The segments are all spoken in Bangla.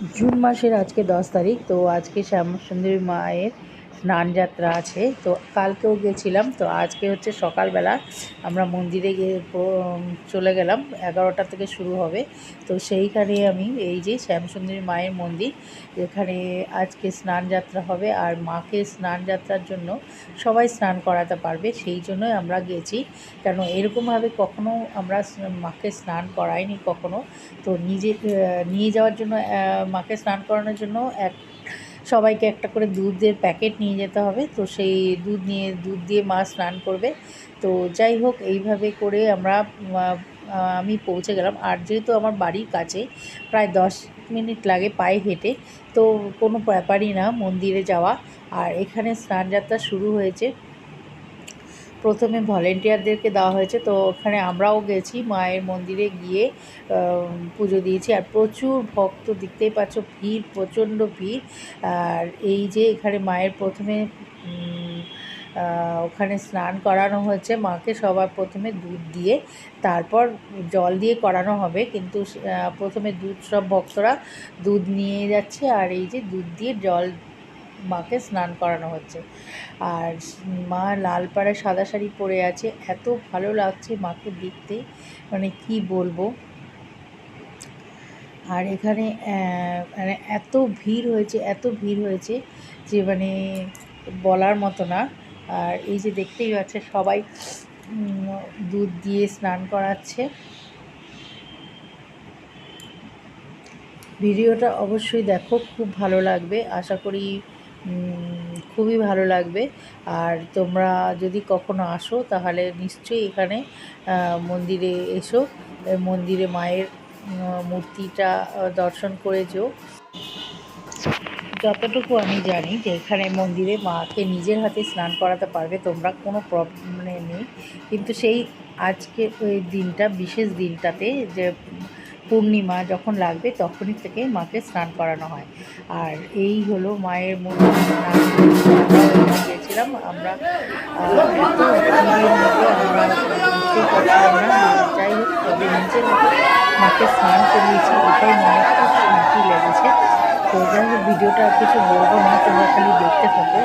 জুন মাসের আজকে দশ তারিখ তো আজকে শ্যামসুন্দরী মায়ের স্নান যাত্রা আছে। তো কালকেও গেছিলাম তো আজকে হচ্ছে সকালবেলা আমরা মন্দিরে গিয়ে চলে গেলাম। এগারোটা থেকে শুরু হবে। তো সেইখানে আমি এই যে শ্যামসুন্দরী মায়ের মন্দির, এখানে আজকে স্নান যাত্রা হবে। আর মাকে স্নান যাত্রার জন্য সবাই স্নান করাতে পারবে। সেই জন্যই আমরা গেছি কেন এরকমভাবে কখনো আমরা মাকে স্নান করাইনি কখনো। তো নিজে নিয়ে যাওয়ার জন্য মাকে স্নান করানোর জন্য এক সবাইকে একটা করে দুধের প্যাকেট নিয়ে যেতে হবে। তো সেই দুধ নিয়ে, দুধ দিয়ে মা স্নান করবে। তো যাই হোক, এইভাবে করে আমরা আমি পৌঁছে গেলাম। আর যেহেতু আমার বাড়ির কাছে প্রায় দশ মিনিট লাগে পায়ে হেঁটে, তো কোনো ব্যাপারই না মন্দিরে যাওয়া। আর এখানে স্নানযাত্রা শুরু হয়েছে। প্রথমে ভলেন্টিয়ারদেরকে দেওয়া হয়েছে। তো ওখানে আমরাও গেছি, মায়ের মন্দিরে গিয়ে পুজো দিয়েছি। আর প্রচুর ভক্ত, দেখতেই পাচ্ছ ভিড়, প্রচণ্ড ভিড়। আর এই যে এখানে মায়ের প্রথমে ওখানে স্নান করানো হয়েছে মাকে সবার প্রথমে দুধ দিয়ে। তারপর জল দিয়ে করানো হবে, কিন্তু প্রথমে দুধ, সব ভক্তরা দুধ নিয়ে যাচ্ছে। আর এই যে দুধ দিয়ে জল মাকে স্নান করানো হচ্ছে। আর মা লাল পাড়ে সাদা শাড়ি পরে আছে। এত ভালো লাগছে মাকে দেখতে। মানে কি বলব? আর এখানে মানে এত ভিড় হয়েছে, এত ভিড় হয়েছে যে মানে বলার মতো না। আর এই যে দেখতেই পাচ্ছে সবাই দুধ দিয়ে স্নান করাচ্ছে। ভিডিওটা অবশ্যই দেখো, খুব ভালো লাগবে। আশা করি খুবই ভালো লাগবে। আর তোমরা যদি কখনো আসো, তাহলে নিশ্চয়ই এখানে মন্দিরে এসো। মন্দিরে মায়ের মূর্তিটা দর্শন করে যেও যতটুকু আমি জানি যে এখানে মন্দিরে মাকে নিজের হাতে স্নান করাতে পারবে, তোমরা কোনো প্রবলেম নেই। কিন্তু সেই আজকে ওই দিনটা, বিশেষ দিনটাতে যে পূর্ণিমা যখন লাগবে তখনই থেকে মাকে স্নান করানো হয়। আর এই হলো মায়ের স্নান গিয়েছিলাম। আমরা যাই হোক, তবে নিজের মাকে স্নান করিয়েছি এটাই মনে খুব শান্তি লেগেছে তো যাই হোক, ভিডিওটা কিছু বলব না, তোমরা খালি দেখতে থাকো।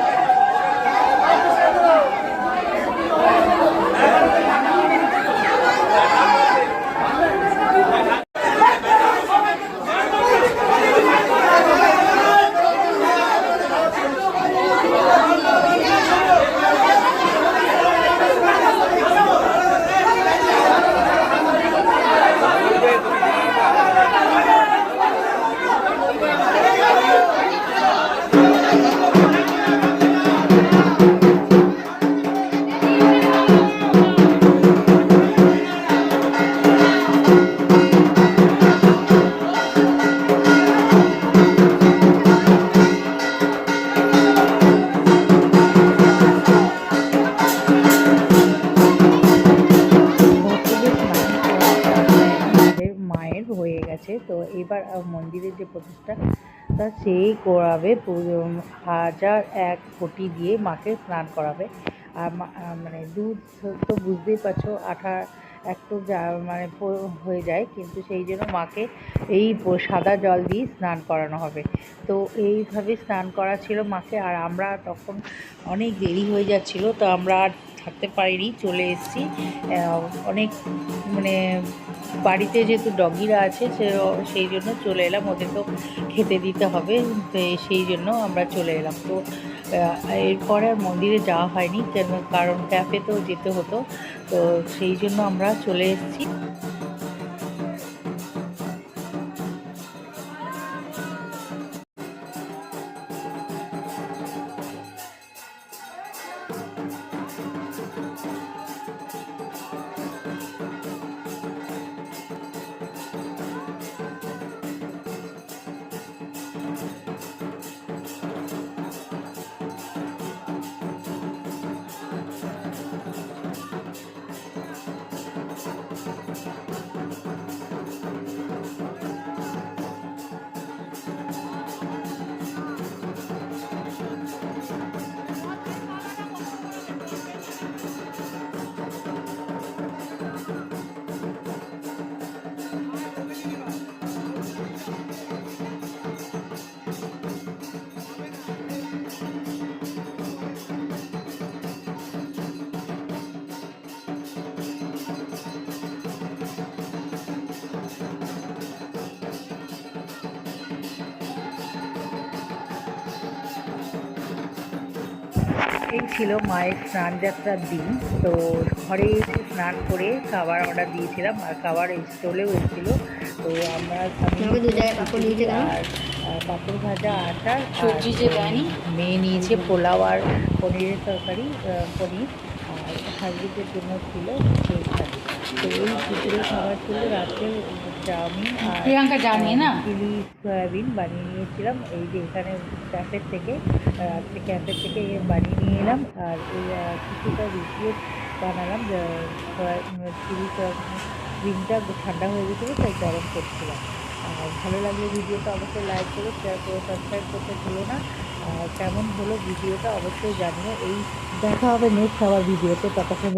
গেছে তো এবার মন্দিরের যে প্রতিষ্ঠা তা সেই করাবে হাজার এক কোটি দিয়ে মাকে স্নান করাবে। আর মানে দুধ তো বুঝতেই পারছ আঠা একটু মানে হয়ে যায়, কিন্তু সেই জন্য মাকে এই সাদা জল দিয়ে স্নান করানো হবে। তো এইভাবে স্নান করা ছিল মাকে, আর আমরা তখন অনেক দেরি হয়ে যাচ্ছিল, তো আমরা আর থাকতে পারিনি, চলে এসেছি। অনেক মানে বাড়িতে যেহেতু ডগিরা আছে, সে সেই জন্য চলে এলাম। ওদের তো খেতে দিতে হবে সেই জন্য আমরা চলে এলাম। তো এরপরে আর মন্দিরে যাওয়া হয়নি কারণ তো যেতে হতো। তো সেই জন্য আমরা চলে এসেছি। দিন ছিল মায়ের স্নান যাত্রার দিন তো ঘরে এসে স্নান করে খাবার অর্ডার দিয়েছিলাম আর খাবার চলেও এসেছিল তো আমরা? আর পাঁপড় ভাজা আটা সবজি যে দেয়নি? মেয়ে নিয়েছে পোলাও আর পনিরের তরকারি পনির হাজবেন্ডের জন্য ছিল তো এই দুপুরে খাবার ছিল রাত্রে চাউমিন প্রিয়াঙ্কা জানে না? চিলি সয়াবিন বানিয়ে নিয়েছিলাম। এই যে এখানে ক্যাফের থেকে রাত্রে ক্যাফের থেকে বানিয়ে নিয়ে এলাম। আর এই আহ, কিছুটা রুটিও বানালাম। চিলি সয়াবিনটা ঠান্ডা হয়ে গেছিল তাই গরম করছিলাম। আর ভালো লাগলে ভিডিওটা অবশ্যই লাইক করো শেয়ার করো সাবস্ক্রাইব করতে ভুলো না। কেমন হলো ভিডিওটা অবশ্যই জানিও। এই দেখা হবে নেক্সট আবার ভিডিওতে ততক্ষণ